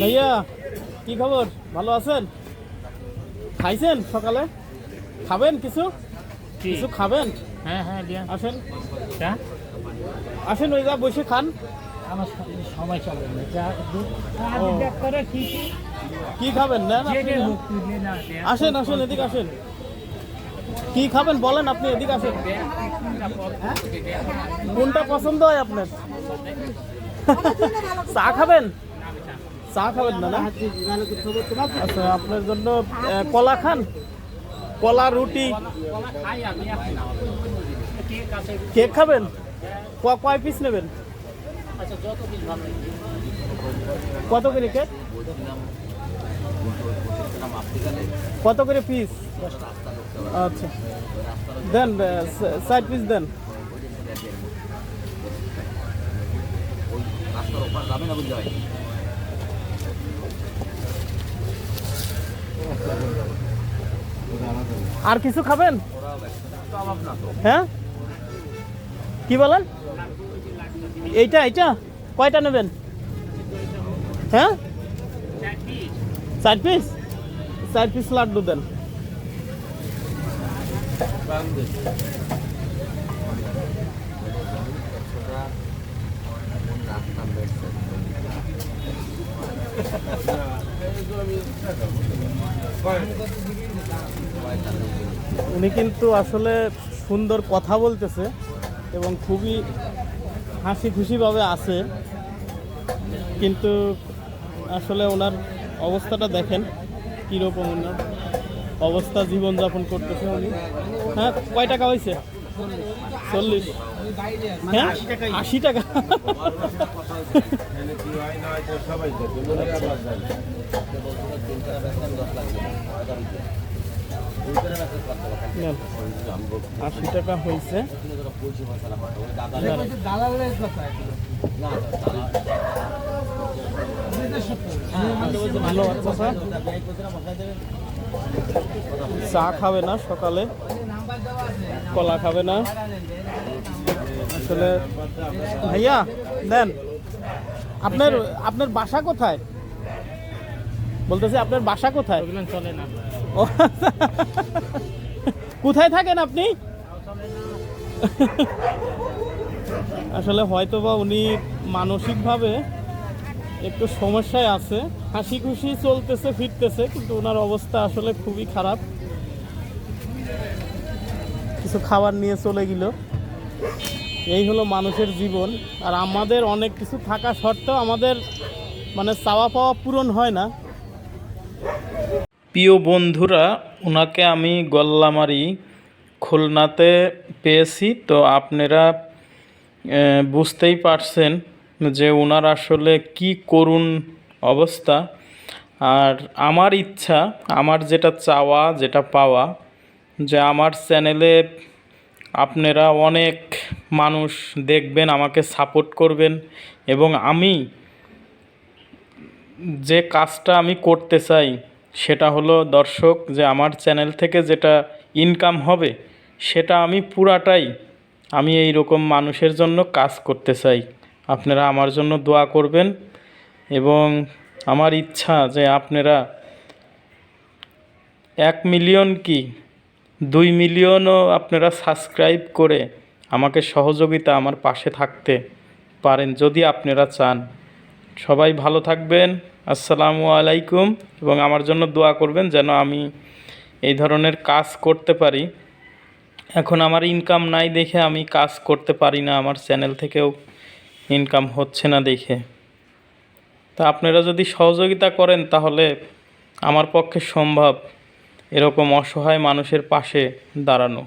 ভাইয়া কি খবর? ভালো আছেন? খাইছেন সকালে? খাবেন কিছু? কিছু খাবেন? হ্যাঁ হ্যাঁ আসেন। আসেন ওই যা বসে খান। আমার সময় চলে না। যা কি কি খাবেন? না আসেন আসেন এদিকে আসেন। কি খাবেন বলেন আপনি এদিকে আসেন। কোনটা পছন্দ হয় আপনার? চা খাবেন? চা খাবেন না আচ্ছা আপনার জন্য কলা খান? কলা, রুটি। কেক খাবেন? কয় পিস নেবেন। কত করে কেক? কত করে পিস আচ্ছা। দেন সাইড পিস দেন। আর কিছু খাবেন? হ্যাঁ? কি বলেন? এইটা এইটা? কয়টা নেবেন? হ্যাঁ? চার পিস? চার পিস লাড্ডু দেন। উনি কিন্তু আসলে সুন্দর কথা বলতেছে এবং খুবই হাসি খুশিভাবে আছে। কিন্তু আসলে ওনার অবস্থাটা দেখেন, কীরকম ওনার অবস্থা জীবনযাপন করতেছে উনি। হ্যাঁ কয় টাকা হয়েছে চল্লিশ। হ্যাঁ আশি টাকা। আশি টাকা হয়েছে ভালো আচ্ছা। চা খাবে না সকালে কলা খাবে না। আসলে ভাইয়া দেন। আপনার আপনার বাসা কোথায়? বলতেছি আপনার বাসা কোথায়? চলে না। কোথায় থাকেন আপনি? আসলে হয়তো বা উনি মানসিকভাবে একটু সমস্যায় আছে। হাসি খুশি চলতেছে ফিরতেছে কিন্তু ওনার অবস্থা আসলে খুবই খারাপ। কিছু খাবার নিয়ে চলে গেল। এই হলো মানুষের জীবন। আর আমাদের অনেক কিছু থাকা সত্ত্বেও আমাদের মানে চাওয়া পাওয়া পূরণ হয় না। প্রিয় বন্ধুরা ওনাকে আমি গল্লামারি খুলনাতে পেয়েছি। তো আপনারা বুঝতেই পারছেন যে ওনার আসলে কি করুণ অবস্থা। আর আমার ইচ্ছা, আমার যেটা চাওয়া, যেটা পাওয়া, যে আমার চ্যানেলে আপনারা অনেক মানুষ দেখবেন, আমাকে সাপোর্ট করবেন এবং আমি যে কাজটা আমি করতে চাই সেটা হলো দর্শক, যে আমার চ্যানেল থেকে যেটা ইনকাম হবে সেটা আমি পুরাটাই আমি এই রকম মানুষের জন্য কাজ করতে চাই। আপনারা আমার জন্য দোয়া করবেন এবং আমার ইচ্ছা যে আপনারা এক মিলিয়ন কি দুই মিলিয়নও আপনারা সাবস্ক্রাইব করে আমাকে সহযোগিতা আমার পাশে থাকতে পারেন যদি আপনারা চান। সবাই ভালো থাকবেন, আসসালামু আলাইকুম, এবং আমার জন্য দোয়া করবেন যেন আমি এই ধরনের কাজ করতে পারি। এখন আমার ইনকাম নাই দেখে আমি কাজ করতে পারি না, আমার চ্যানেল থেকেও ইনকাম হচ্ছে না দেখে। তা আপনারা যদি সহযোগিতা করেন তাহলে আমার পক্ষে সম্ভব। এরকম অসহায় মানুষের পাশে দাঁড়ানো।